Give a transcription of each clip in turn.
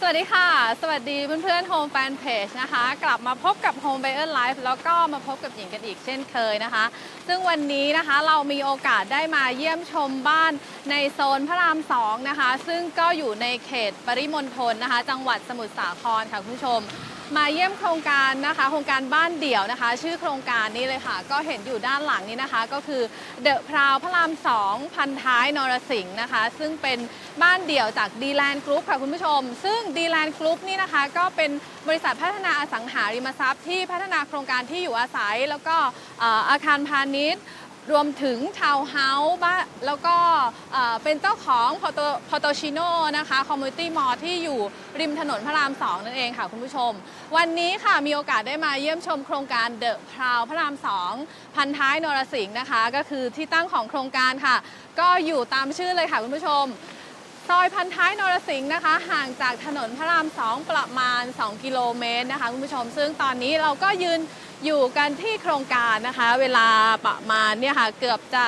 สวัสดีค่ะ สวัสดีเพื่อนๆ Home Fan Page นะคะ กลับมาพบกับ Home Buyer Life แล้วก็มาพบกับหญิงกันอีกเช่นเคยนะคะ ซึ่งวันนี้นะคะเรามีโอกาสได้มาเยี่ยมชมบ้านในโซนพระรามสองนะคะ ซึ่งก็อยู่ในเขตปริมณฑลนะคะ จังหวัดสมุทรสาครค่ะคุณผู้ชม มาเยี่ยมโครงการนะคะ โครงการบ้านเดี่ยวนะคะ ชื่อโครงการนี้เลยค่ะ ก็เห็นอยู่ด้านหลังนี้นะคะ ก็คือเดอะพราวพระรามสองพันท้ายนรสิงห์นะคะ ซึ่งเป็นบ้านเดี่ยวจากดีแลนด์กรุ๊ปค่ะคุณผู้ชม ซึ่งดีแลนด์กรุ๊ปนี่นะคะ ก็เป็นบริษัทพัฒนาอสังหาริมทรัพย์ที่พัฒนาโครงการที่อยู่อาศัย แล้วก็อาคารพาณิชย์ รวมถึงทาวน์เฮาส์บ้านแล้วก็เป็นเจ้าของพอโตพอโตชิโนนะคะคอมมูนิตี้มอลที่อยู่ริมถนนพระราม 2 นั่นเองค่ะคุณผู้ชม วันนี้ค่ะมีโอกาสได้มาเยี่ยมชมโครงการเดอะพราวพระราม 2 พันท้ายนรสิงห์นะคะ ก็คือที่ตั้งของโครงการค่ะ ก็อยู่ตามชื่อเลยค่ะคุณผู้ชมซอยพันท้ายนรสิงห์นะคะ ห่างจากถนนพระราม 2 ประมาณ 2 กิโลเมตรนะคะคุณผู้ชม ซึ่งตอนนี้เราก็ยืน อยู่กันที่โครงการนะคะ เวลาประมาณเนี่ยค่ะเกือบจะ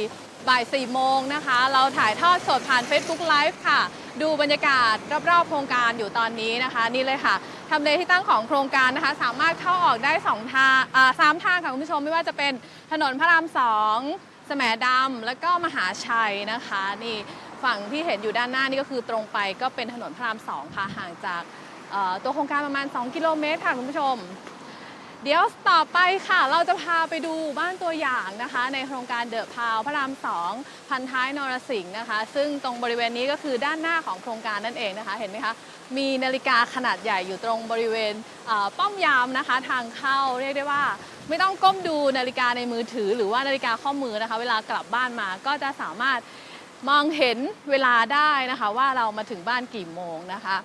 4บ่าย4โมงนะคะ เราถ่ายทอดสดผ่าน Facebook Live ค่ะ ดูบรรยากาศรอบๆโครงการอยู่ตอนนี้นะคะ นี่เลยค่ะทำเลที่ตั้งของโครงการนะคะ สามารถเข้าออกได้2ทางสามทางค่ะคุณผู้ชมไม่ว่าจะเป็นถนนพระราม2สแหมดำแล้วก็มหาชัยนะคะนี่ฝั่งที่เห็นอยู่ด้านหน้านี่ก็คือตรงไปก็เป็นถนนพระรามสองค่ะห่างจากตัวโครงการประมาณ 2 กิโลเมตรค่ะคุณผู้ชม เดี๋ยวต่อไปค่ะเราจะพาไปดูบ้านตัวอย่างนะคะ ในโครงการเดอะพาวพระรามสองพันท้ายนรสิงห์นะคะ ซึ่งตรงบริเวณนี้ก็คือด้านหน้าของโครงการนั่นเองนะคะ เห็นไหมคะมีนาฬิกาขนาดใหญ่อยู่ตรงบริเวณป้อมยามนะคะ ทางเข้าเรียกได้ว่า ไม่ต้องก้มดูนาฬิกาในมือถือ หรือว่านาฬิกาข้อมือนะคะ เวลากลับบ้านมาก็จะสามารถมองเห็นเวลาได้นะคะ ว่าเรามาถึงบ้านกี่โมงนะคะ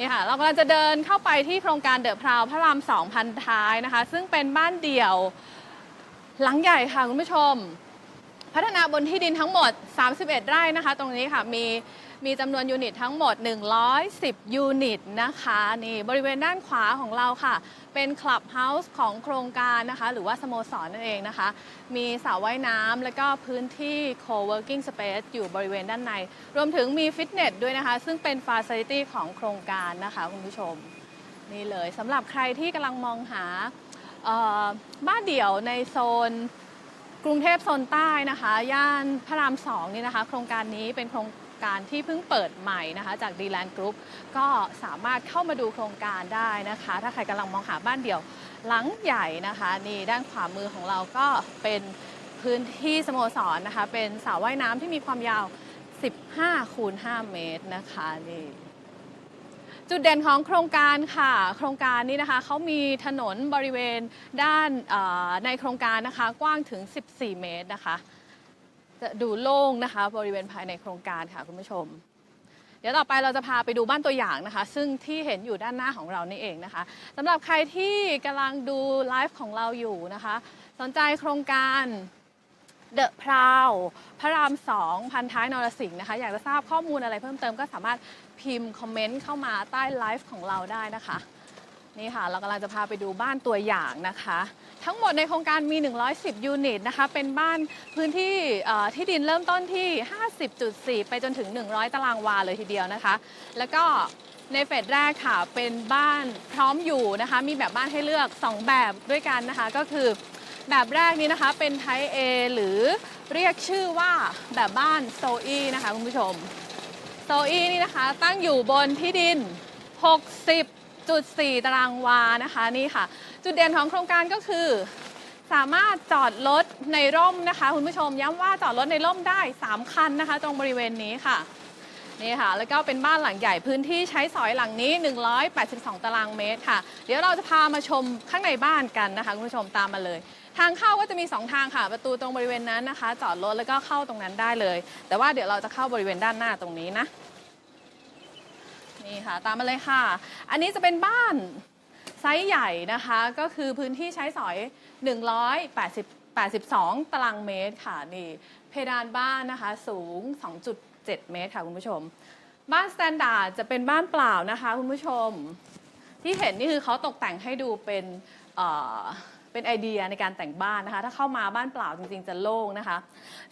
นี่ค่ะเรากำลังจะเดินเข้าไปที่โครงการเดอะพราวพระรามสองพันท้ายนะคะ ซึ่งเป็นบ้านเดี่ยวหลังใหญ่ค่ะคุณผู้ชม พัฒนาบนที่ดินทั้งหมด 31 ไร่นะคะ ตรงนี้ค่ะมี มีจำนวนยูนิตทั้งหมด 110 ยูนิตนะคะนี่บริเวณด้านขวาของเราค่ะ เป็นคลับเฮาส์ของโครงการนะคะ หรือว่าสโมสรนั่นเองนะคะ มีสระว่ายน้ำแล้วก็พื้นที่ co-working space อยู่บริเวณด้านใน รวมถึงมีฟิตเนสด้วยนะคะ ซึ่งเป็นฟ a c i l i t y ของโครงการนะคะคุณผู้ชม นี่เลยสำหรับใครที่กำลังมองหาบ้านเดี่ยวในโซนกรุงเทพโซนใต้นะคะ ย่านพระรามสองนี่นะคะ โครงการนี้เป็นโครง การที่เพิ่งเปิดใหม่นะคะจากดีแลนด์กรุ๊ปก็สามารถเข้ามาดูโครงการได้นะคะ ถ้าใครกำลังมองหาบ้านเดี่ยวหลังใหญ่นะคะ นี่ด้านขวามือของเราก็เป็นพื้นที่สโมสรนะคะ เป็นสระว่ายน้ำที่มีความยาว 15 คูณ 5 เมตรนะคะนี่จุดเด่นของโครงการค่ะ โครงการนี้นะคะเขามีถนนบริเวณด้านในโครงการนะคะ กว้างถึง 14 เมตรนะคะ จะดูโล่งนะคะ บริเวณภายในโครงการค่ะคุณผู้ชม เดี๋ยวต่อไปเราจะพาไปดูบ้านตัวอย่างนะคะ ซึ่งที่เห็นอยู่ด้านหน้าของเรานี่เองนะคะสำหรับใครที่กำลังดูไลฟ์ของเราอยู่นะคะ สนใจโครงการเดอะพราวพระรามสองพันท้ายนรสิงห์นะคะ อยากจะทราบข้อมูลอะไรเพิ่มเติมก็สามารถพิมพ์คอมเมนต์เข้ามาใต้ไลฟ์ของเราได้นะคะ นี่ค่ะ เรากำลังจะพาไปดูบ้านตัวอย่างนะคะ ทั้งหมดในโครงการมี 110 ยูนิตนะคะ เป็นบ้านพื้นที่ที่ดินเริ่มต้นที่ 50.4 ไปจนถึง 100 ตารางวาเลยทีเดียวนะคะ แล้วก็ในเฟสแรกค่ะ เป็นบ้านพร้อมอยู่นะคะ มีแบบบ้านให้เลือก 2 แบบด้วยกันนะคะ ก็คือแบบแรกนี้นะคะ เป็นไท p เ A หรือเรียกชื่อว่าแบบบ้านโซอีนะคะคุณผู้ชมโซอีนี่นะคะตั้งอยู่บนที่ดิน 60 60.4ตารางวานะคะนี่ค่ะ จุดเด่นของโครงการก็คือ สามารถจอดรถในร่มนะคะ คุณผู้ชมย้ำว่าจอดรถในร่มได้ 3 คันนะคะ ตรงบริเวณนี้ค่ะนี่ค่ะ แล้วก็เป็นบ้านหลังใหญ่พื้นที่ใช้สอยหลังนี้ 182 ตารางเมตรค่ะ เดี๋ยวเราจะพามาชมข้างในบ้านกันนะคะคุณผู้ชมตามมาเลย ทางเข้าก็จะมี 2 ทางค่ะ ประตูตรงบริเวณนั้นนะคะ จอดรถแล้วก็เข้าตรงนั้นได้เลย แต่ว่าเดี๋ยวเราจะเข้าบริเวณด้านหน้าตรงนี้นะ นี่ค่ะ ตามมาเลยค่ะ อันนี้จะเป็นบ้านไซส์ใหญ่นะคะ ก็คือพื้นที่ใช้สอย 180 82 ตารางเมตรค่ะนี่ เพดานบ้านนะคะสูง 2.7 เมตรค่ะคุณผู้ชม บ้านสแตนดาร์ดจะเป็นบ้านเปล่านะคะคุณผู้ชม ที่เห็นนี่คือเขาตกแต่งให้ดูเป็นเอ่อเป็นไอเดียในการแต่งบ้านนะคะ ถ้าเข้ามาบ้านเปล่าจริงๆจะโล่งนะคะ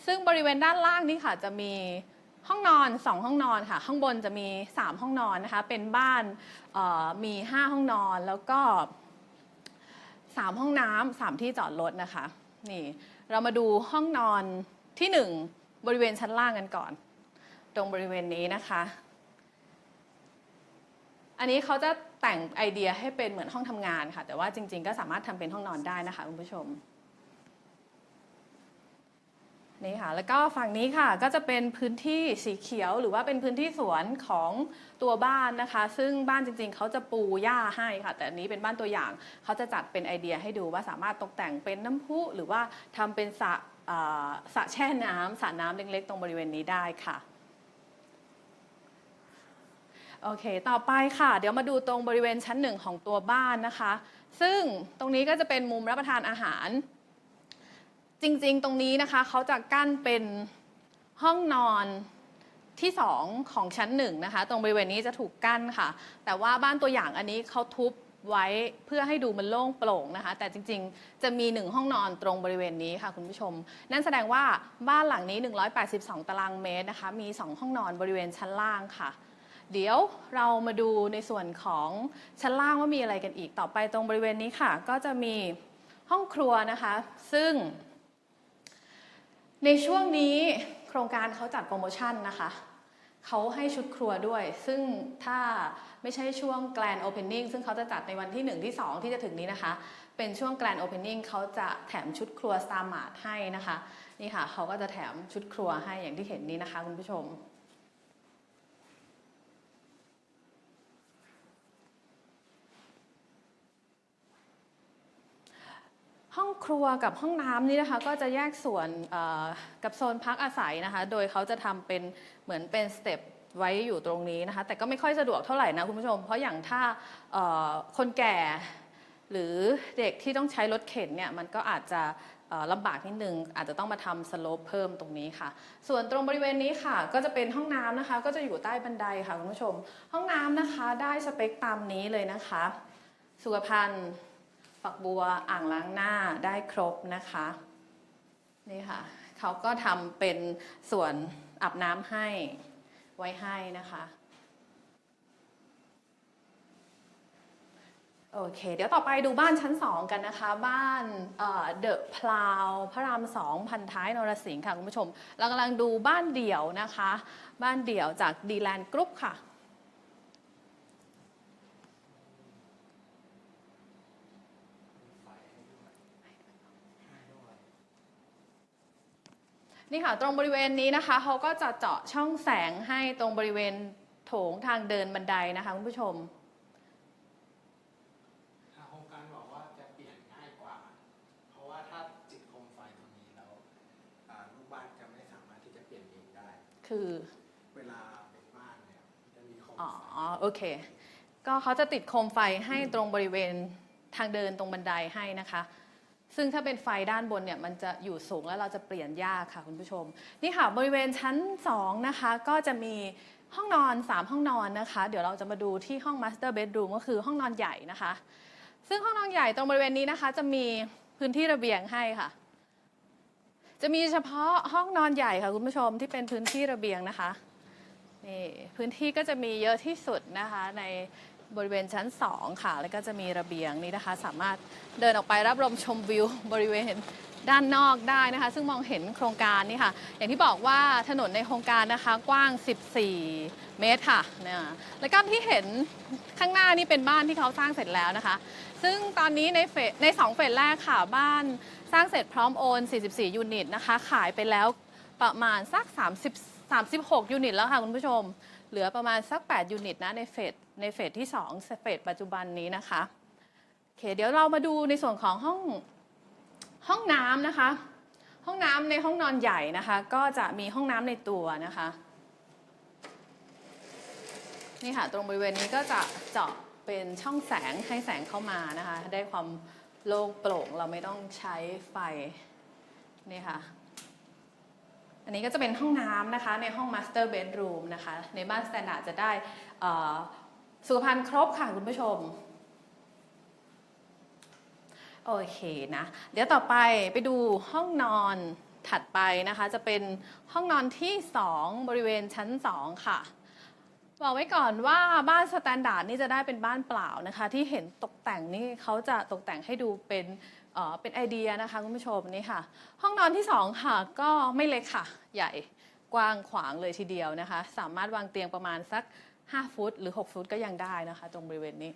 ซึ่งบริเวณด้านล่างนี่ค่ะจะมี ห้องนอน 2 ห้องนอนค่ะ ข้างบนจะมี 3 ห้องนอนนะคะ เป็นบ้านมี 5 ห้องนอนแล้วก็ 3 ห้องน้ำสามที่จอดรถนะคะนี่เรามาดูห้องนอนที่ 1 บริเวณชั้นล่างกันก่อน ตรงบริเวณนี้นะคะ อันนี้เขาจะแต่งไอเดียให้เป็นเหมือนห้องทำงานค่ะ แต่ว่าจริง ๆ ก็สามารถทำเป็นห้องนอนได้นะคะคุณผู้ชม นี่ค่ะแล้วก็ฝั่งนี้ค่ะก็จะเป็นพื้นที่สีเขียวหรือว่าเป็นพื้นที่สวนของตัวบ้านนะคะ ซึ่งบ้านจริงๆ เขาจะปูหญ้าให้ค่ะ แต่อันนี้เป็นบ้านตัวอย่างเขาจะจัดเป็นไอเดียให้ดูว่าสามารถตกแต่งเป็นน้ำพุหรือว่าทำเป็นสระสระแช่น้ำสระน้ำเล็กๆ ตรงบริเวณนี้ได้ค่ะโอเค ต่อไปค่ะ เดี๋ยวมาดูตรงบริเวณชั้นหนึ่งของตัวบ้านนะคะ ซึ่งตรงนี้ก็จะเป็นมุมรับประทานอาหาร จริงๆ ตรงนี้นะคะเขาจะกั้นเป็นห้องนอนที่ 2 ของชั้นหนึ่งนะคะ ตรงบริเวณนี้จะถูกกั้นค่ะ แต่ว่าบ้านตัวอย่างอันนี้เขาทุบไว้เพื่อให้ดูมันโล่งโปร่งนะคะ แต่จริงๆ จะมีหนึ่งห้องนอนตรงบริเวณนี้ค่ะคุณผู้ชม นั่นแสดงว่าบ้านหลังนี้ 182 ตารางเมตรนะคะ มี 2 ห้องนอนบริเวณชั้นล่างค่ะ เดี๋ยวเรามาดูในส่วนของชั้นล่างว่ามีอะไรกันอีกต่อไปตรงบริเวณนี้ค่ะ ก็จะมีห้องครัวนะคะ ซึ่ง ในช่วงนี้โครงการเขาจัดโปรโมชั่นนะคะเขาให้ชุดครัวด้วย ซึ่งถ้าไม่ใช่ช่วงแกลนโอเพนนิ่งซึ่งเขาจะจัดในวันที่ 1 ที่ 2 ที่จะถึงนี้นะคะ เป็นช่วงแกลนโอเพนนิ่งเขาจะแถมชุดครัวสตาร์มาร์ทให้นะคะ นี่ค่ะเขาก็จะแถมชุดครัวให้อย่างที่เห็นนี้นะคะคุณผู้ชม ห้องครัวกับห้องน้ำนี่นะคะก็จะแยกส่วนกับโซนพักอาศัยนะคะ โดยเขาจะทำเป็นเหมือนเป็นสเต็ปไว้อยู่ตรงนี้นะคะ แต่ก็ไม่ค่อยสะดวกเท่าไหร่นะคุณผู้ชม เพราะอย่างถ้าคนแก่ หรือเด็กที่ต้องใช้รถเข็นเนี่ยมันก็อาจจะลำบากนิดนึง อาจจะต้องมาทำสโลปเพิ่มตรงนี้ค่ะ ส่วนตรงบริเวณนี้ค่ะ ก็จะเป็นห้องน้ำนะคะ ก็จะอยู่ใต้บันไดค่ะคุณผู้ชม ห้องน้ำนะคะได้สเปคตามนี้เลยนะคะ สุขภัณฑ์ ฝักบัวอ่างล้างหน้าได้ครบนะคะนี่ค่ะเขาก็ทำเป็นส่วนอาบน้ำให้ไว้ให้นะคะโอเค เดี๋ยวต่อไปดูบ้านชั้น 2 กันนะคะ บ้านเดอะพลาวพระรามสองพันท้ายนรสิงห์ค่ะ คุณผู้ชม เรากำลังดูบ้านเดี่ยวนะคะ บ้านเดี่ยวจากดีแลนด์กรุ๊ปค่ะ นี่ค่ะ ตรงบริเวณนี้นะคะเขาก็จะเจาะช่องแสงให้ตรงบริเวณโถงทางเดินบันไดนะคะคุณผู้ชมทางโครงการบอกว่าจะเปลี่ยนง่ายกว่า เพราะว่าถ้าติดโคมไฟตรงนี้แล้วอ่าลูกบ้านจะไม่สามารถที่จะเปลี่ยนเองได้ คือเวลาเป็นบ้านเนี่ยจะมีโคมอ๋อไฟโอเค ก็เขาจะติดโคมไฟให้ตรงบริเวณทางเดินตรงบันไดให้นะคะ ซึ่งถ้าเป็นไฟด้านบนเนี่ยมันจะอยู่สูงแล้วเราจะเปลี่ยนยากค่ะคุณผู้ชม นี่ค่ะบริเวณชั้น 2 นะคะ ก็จะมีห้องนอน 3 ห้องนอนนะคะ เดี๋ยวเราจะมาดูที่ห้อง Master Bedroom ก็คือห้องนอนใหญ่นะคะ ซึ่งห้องนอนใหญ่ตรงบริเวณนี้นะคะ จะมีพื้นที่ระเบียงให้ค่ะ จะมีเฉพาะห้องนอนใหญ่ค่ะคุณผู้ชมที่เป็นพื้นที่ระเบียงนะคะนี่พื้นที่ก็จะมีเยอะที่สุดนะคะใน บริเวณชั้น 2 ค่ะ แล้วก็จะมีระเบียงนี้นะคะ สามารถเดินออกไปรับลมชมวิวบริเวณด้านนอกได้นะคะ ซึ่งมองเห็นโครงการนี่ค่ะ อย่างที่บอกว่าถนนในโครงการนะคะกว้าง 14 เมตรค่ะนี่ยแล้วก็ที่เห็นข้างหน้านี่เป็นบ้านที่เขาสร้างเสร็จแล้วนะคะ ซึ่งตอนนี้ในเฟสในสองเฟสแรกค่ะบ้านสร้างเสร็จพร้อมโอน 44 ยูนิตนะคะ ขายไปแล้วประมาณสัก 30 36 ยูนิตแล้วค่ะคุณผู้ชม เหลือประมาณสัก 8 ยูนิตนะในเฟส ในเฟสที่ 2 เฟสปัจจุบันนี้นะคะโอเคเดี๋ยวเรามาดูในส่วนของห้องห้องน้ำนะคะ ห้องน้ำในห้องนอนใหญ่นะคะ ก็จะมีห้องน้ำในตัวนะคะนี่ค่ะตรงบริเวณนี้ก็จะเจาะเป็นช่องแสงให้แสงเข้ามานะคะ ได้ความโล่งโปร่งเราไม่ต้องใช้ไฟนี่ค่ะอันนี้ก็จะเป็นห้องน้ำนะคะในห้อง Master Bedroom นะคะในบ้าน Standard จะได้อ่อ สุขภัณฑ์ครบค่ะคุณผู้ชม โอเคนะ เดี๋ยวต่อไปไปดูห้องนอนถัดไปนะคะ จะเป็นห้องนอนที่ 2 บริเวณชั้น 2 ค่ะบอกไว้ก่อนว่าบ้านสแตนดาร์ดนี่จะได้เป็นบ้านเปล่านะคะ ที่เห็นตกแต่งนี่เขาจะตกแต่งให้ดูเป็นเออเป็นไอเดียนะคะคุณผู้ชมนี่ค่ะ ห้องนอนที่ 2 ค่ะ ก็ไม่เล็กค่ะ ใหญ่กว้างขวางเลยทีเดียวนะคะ สามารถวางเตียงประมาณสัก 5 ฟุต หรือ 6 ฟุตก็ยังได้นะคะ ตรงบริเวณนี้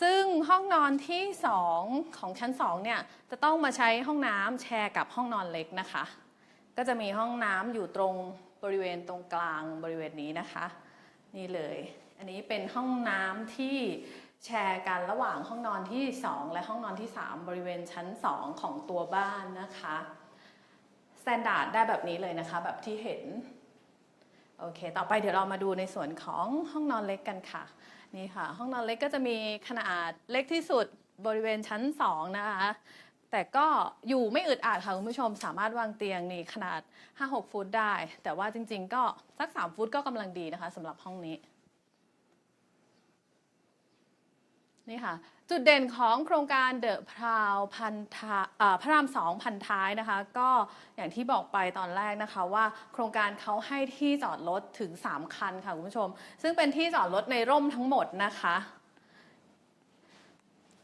ซึ่งห้องนอนที่ 2 ของชั้น 2 เนี่ย จะต้องมาใช้ห้องน้ำแชร์กับห้องนอนเล็กนะคะ ก็จะมีห้องน้ำอยู่ตรงบริเวณตรงกลางบริเวณนี้นะคะ นี่เลย อันนี้เป็นห้องน้ำที่แชร์กันระหว่างห้องนอนที่ 2 และห้องนอนที่ 3 บริเวณชั้น 2 ของตัวบ้านนะคะสแตนดาร์ดได้แบบนี้เลยนะคะ แบบที่เห็น โอเค ต่อไปเดี๋ยวเรามาดูในส่วนของห้องนอนเล็กกันค่ะ นี่ค่ะ ห้องนอนเล็กก็จะมีขนาดเล็กที่สุดบริเวณชั้น 2 นะคะ แต่ก็อยู่ไม่อึดอัดค่ะคุณผู้ชมสามารถวางเตียงนี่ขนาด 5-6 ฟุตได้ แต่ว่าจริง ๆ ก็สัก 3 ฟุตก็กำลังดีนะคะสำหรับห้องนี้ นี่ค่ะ จุดเด่นของโครงการเดอะพราวพันทาอ่าพระรามสองพันท้ายนะคะ ก็อย่างที่บอกไปตอนแรกนะคะว่าโครงการเขาให้ที่จอดรถถึง 3 คันค่ะคุณผู้ชม ซึ่งเป็นที่จอดรถในร่มทั้งหมดนะคะ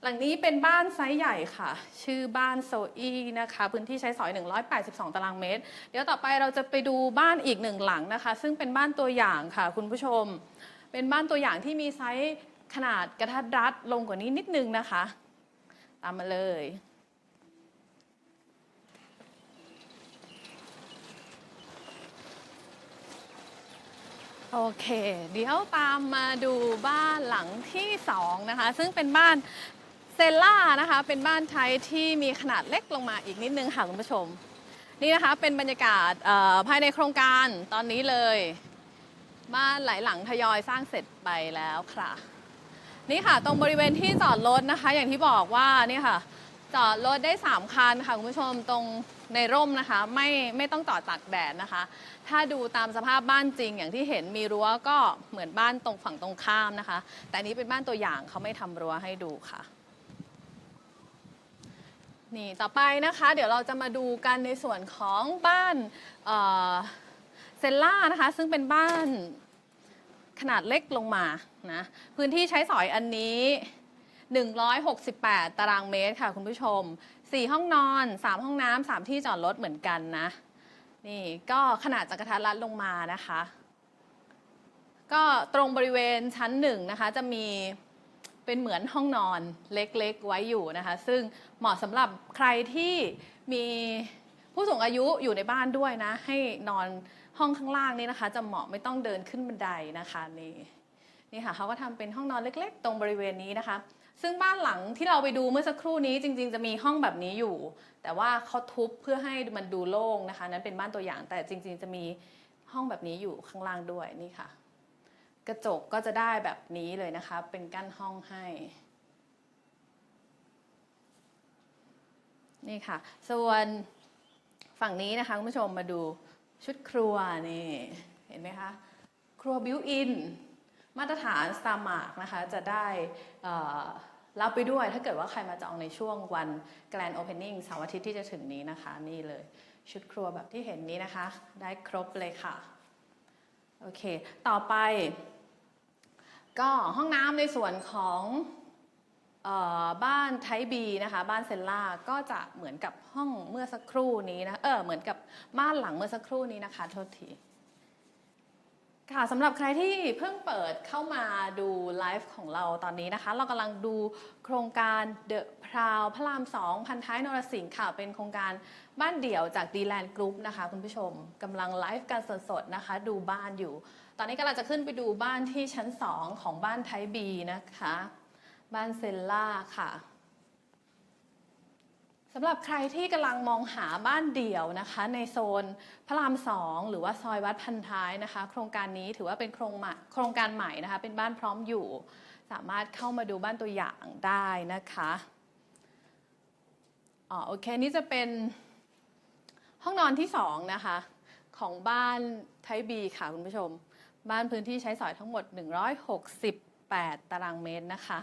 หลังนี้เป็นบ้านไซส์ใหญ่ค่ะ ชื่อบ้านโซอีนะคะ พื้นที่ใช้สอย 182 ตารางเมตร เดี๋ยวต่อไปเราจะไปดูบ้านอีกหนึ่งหลังนะคะ ซึ่งเป็นบ้านตัวอย่างค่ะคุณผู้ชม เป็นบ้านตัวอย่างที่มีไซส์ ขนาดกระทัดรัดลงกว่านี้นิดนึงนะคะ ตามมาเลย โอเค เดี๋ยวตามมาดูบ้านหลังที่สองนะคะ ซึ่งเป็นบ้านเซลล่านะคะ เป็นบ้านไทยที่มีขนาดเล็กลงมาอีกนิดนึงค่ะคุณผู้ชม นี่นะคะเป็นบรรยากาศภายในโครงการตอนนี้เลย บ้านหลายหลังทยอยสร้างเสร็จไปแล้วค่ะ นี่ค่ะ ตรงบริเวณที่จอดรถนะคะ อย่างที่บอกว่านี่ค่ะ จอดรถได้ 3 คันค่ะคุณผู้ชมตรงในร่มนะคะ ไม่ไม่ต้องจอดตากแดดนะคะ ถ้าดูตามสภาพบ้านจริง อย่างที่เห็นมีรั้วก็เหมือนบ้านตรงฝั่งตรงข้ามนะคะ แต่อันนี้เป็นบ้านตัวอย่างเขาไม่ทำรั้วให้ดูค่ะ นี่ต่อไปนะคะ เดี๋ยวเราจะมาดูกันในส่วนของบ้านเอ่อเซลล่านะคะ ซึ่งเป็นบ้าน ขนาดเล็กลงมานะพื้นที่ใช้สอยอันนี้ 168 ตารางเมตรค่ะคุณผู้ชม 4 ห้องนอน 3 ห้องน้ำ3ที่จอดรถเหมือนกันนะ นี่ก็ขนาดจากกระทัดรัดลงมานะคะ ก็ตรงบริเวณชั้นหนึ่งนะคะจะมีเป็นเหมือนห้องนอนเล็กๆไว้อยู่นะคะ ซึ่งเหมาะสำหรับใครที่มีผู้สูงอายุอยู่ในบ้านด้วยนะ ให้นอน ห้องข้างล่างนี่นะคะ จะเหมาะไม่ต้องเดินขึ้นบันไดนะคะนี่นี่ค่ะเขาก็ทำเป็นห้องนอนเล็ก ๆ ตรงบริเวณนี้นะคะ ซึ่งบ้านหลังที่เราไปดูเมื่อสักครู่นี้จริง ๆ จะมีห้องแบบนี้อยู่ แต่ว่าเขาทุบเพื่อให้มันดูโล่งนะคะ นั้นเป็นบ้านตัวอย่าง แต่จริง ๆ จะมีห้องแบบนี้อยู่ข้างล่างด้วยนี่ค่ะ กระจกก็จะได้แบบนี้เลยนะคะ เป็นกั้นห้องให้นี่ค่ะ ส่วนฝั่งนี้นะคะคุณผู้ชมมาดู ชุดครัวนี่ เห็นไหมคะ ครัวบิวอิน มาตรฐานสตาร์มาร์กนะคะ จะได้รับไปด้วยถ้าเกิดว่าใครมาจองในช่วงวันแกรนด์โอเพนนิ่งเสาร์อาทิตย์ที่จะถึงนี้นะคะ นี่เลย ชุดครัวแบบที่เห็นนี้นะคะ ได้ครบเลยค่ะ โอเค ต่อไป ก็ห้องน้ำในส่วนของ บ้านไทบีนะคะบ้านเซลล่าก็จะเหมือนกับห้องเมื่อสักครู่นี้นะเออเหมือนกับบ้านหลังเมื่อสักครู่นี้นะคะโทษทีค่ะสำหรับใครที่เพิ่งเปิดเข้ามาดูไลฟ์ของเราตอนนี้นะคะ เรากำลังดูโครงการเดอะพราวพระรามสองพันท้ายนรสิงห์ค่ะ เป็นโครงการบ้านเดี่ยวจากดีแลนด์กรุ๊ปนะคะ คุณผู้ชมกำลังไลฟ์กันสดๆนะคะ ดูบ้านอยู่ ตอนนี้กำลังจะขึ้นไปดูบ้านที่ชั้น 2 ของบ้านไทบีนะคะ บ้านเซลล่าค่ะสำหรับใครที่กำลังมองหาบ้านเดี่ยวนะคะ ในโซนพระรามสองหรือว่าซอยวัดพันท้ายนะคะ โครงการนี้ถือว่าเป็นโครงโครงการใหม่นะคะ เป็นบ้านพร้อมอยู่ สามารถเข้ามาดูบ้านตัวอย่างได้นะคะอ๋อโอเคนี่จะเป็นห้องนอนที่สองนะคะ ของบ้านไทยบีค่ะคุณผู้ชม บ้านพื้นที่ใช้สอยทั้งหมด 168 ตารางเมตรนะคะ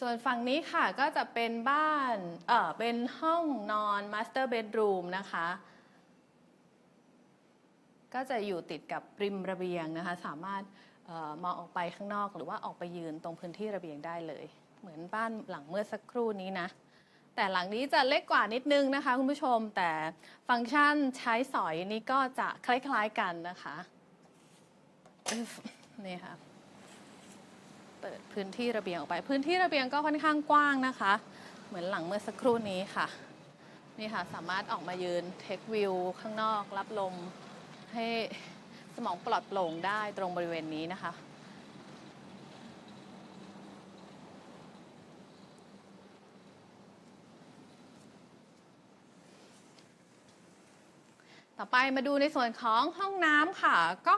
ส่วนฝั่งนี้ค่ะก็จะเป็นบ้านเออเป็นห้องนอน master bedroom นะคะ ก็จะอยู่ติดกับริมระเบียงนะคะ สามารถเออมองออกไปข้างนอกหรือว่าออกไปยืนตรงพื้นที่ระเบียงได้เลย เหมือนบ้านหลังเมื่อสักครู่นี้นะ แต่หลังนี้จะเล็กกว่านิดนึงนะคะคุณผู้ชม แต่ฟังก์ชันใช้สอยนี้ก็จะคล้ายๆกันนะคะนี่ค่ะ เปิดพื้นที่ระเบียงออกไป พื้นที่ระเบียงก็ค่อนข้างกว้างนะคะ เหมือนหลังเมื่อสักครู่นี้ค่ะ นี่ค่ะสามารถออกมายืนเทควิวข้างนอกรับลมให้สมองปลอดโปร่งได้ตรงบริเวณนี้นะคะ ต่อไปมาดูในส่วนของห้องน้ำค่ะ ก็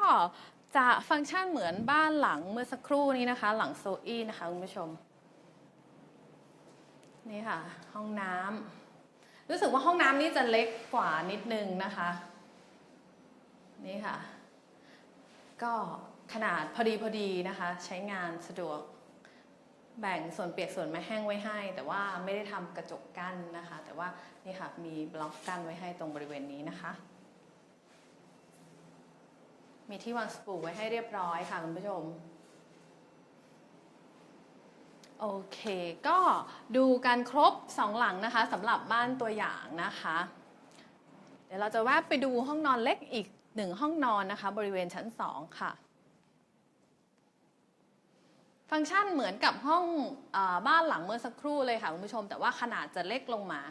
จะฟังก์ชันเหมือนบ้านหลังเมื่อสักครู่นี้นะคะ หลังโซอี้นะคะคุณผู้ชม นี่ค่ะ ห้องน้ำรู้สึกว่าห้องน้ำนี้จะเล็กกว่านิดนึงนะคะ นี่ค่ะ ก็ขนาดพอดีพอดีนะคะ ใช้งานสะดวก แบ่งส่วนเปียกส่วนไม่แห้งไว้ให้ แต่ว่าไม่ได้ทำกระจกกั้นนะคะ แต่ว่านี่ค่ะมีบล็อกกั้นไว้ให้ตรงบริเวณนี้นะคะ มีที่วางสปูไว้ให้เรียบร้อยค่ะคุณผู้ชม โอเค ก็ดูกันครบสองหลังนะคะสำหรับบ้านตัวอย่างนะคะ เดี๋ยวเราจะแวะไปดูห้องนอนเล็กอีกหนึ่งห้องนอนนะคะ บริเวณชั้นสองค่ะ ฟังก์ชันเหมือนกับห้องอบ้านหลังเมื่อสักครู่เลยค่ะคุณผู้ชม แต่ว่าขนาดจะเล็กลงมา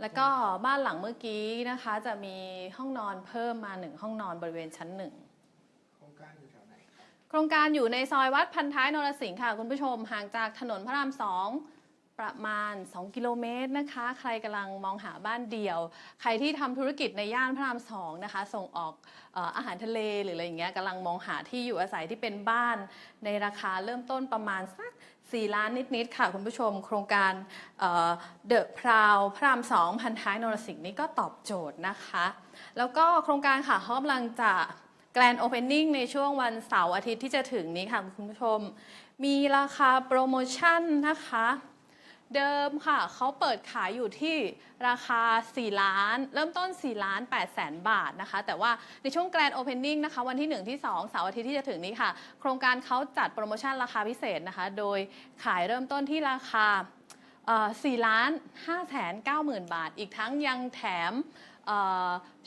แล้วก็บ้านหลังเมื่อกี้นะคะ จะมีห้องนอนเพิ่มมาหนึ่งห้องนอนบริเวณชั้นหนึ่ง โครงการอยู่แถวไหน ครับโครงการอยู่ในซอยวัดพันท้ายนรสิงห์ค่ะ คุณผู้ชมห่างจากถนนพระรามสองประมาณ 2 กิโลเมตรนะคะ ใครกำลังมองหาบ้านเดี่ยว ใครที่ทำธุรกิจในย่านพระรามสองนะคะ ส่งออกอออาหารทะเลหรืออะไรอย่างเงี้ยกำลังมองหาที่อยู่อาศัยที่เป็นบ้าน ในราคาเริ่มต้นประมาณสัก 4 ล้านนิด ๆ ค่ะ คุณผู้ชม โครงการเดอะพราวพระรามสองพันท้ายนรสิงห์นี่ก็ตอบโจทย์นะคะ แล้วก็โครงการค่ะเขากำลังจะ แกรนโอเพนนิ่งในช่วงวันเสาร์อาทิตย์ที่จะถึงนี้ค่ะคุณผู้ชม มีราคาโปรโมชั่นนะคะ เดิมค่ะเขาเปิดขายอยู่ที่ราคา 4 ล้าน เริ่มต้น 4 ล้าน8แสนบาทนะคะ แต่ว่าในช่วงแกรนด์โอเพนนิ่งนะคะ วันที่ 1 ที่ 2 เสาร์อาทิตย์ที่จะถึงนี้ค่ะ โครงการเขาจัดโปรโมชั่นราคาพิเศษนะคะ โดยขายเริ่มต้นที่ราคา4ล้าน5แสน9หมื่นบาท อีกทั้งยังแถม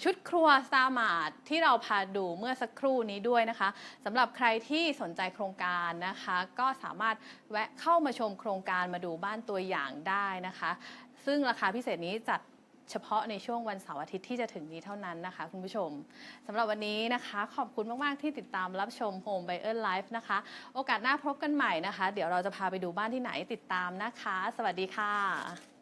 ชุดครัวสตาร์มาร์ทที่เราพาดูเมื่อสักครู่นี้ด้วยนะคะสำหรับใครที่สนใจโครงการนะคะ ก็สามารถแวะเข้ามาชมโครงการมาดูบ้านตัวอย่างได้นะคะ ซึ่งราคาพิเศษนี้จัดเฉพาะในช่วงวันเสาร์อาทิตย์ที่จะถึงนี้เท่านั้นนะคะ คุณผู้ชมสำหรับวันนี้นะคะ ขอบคุณมาก ๆ ที่ติดตามรับชม Home Buyer Life นะคะ โอกาสหน้าพบกันใหม่นะคะ เดี๋ยวเราจะพาไปดูบ้านที่ไหนติดตามนะคะ สวัสดีค่ะ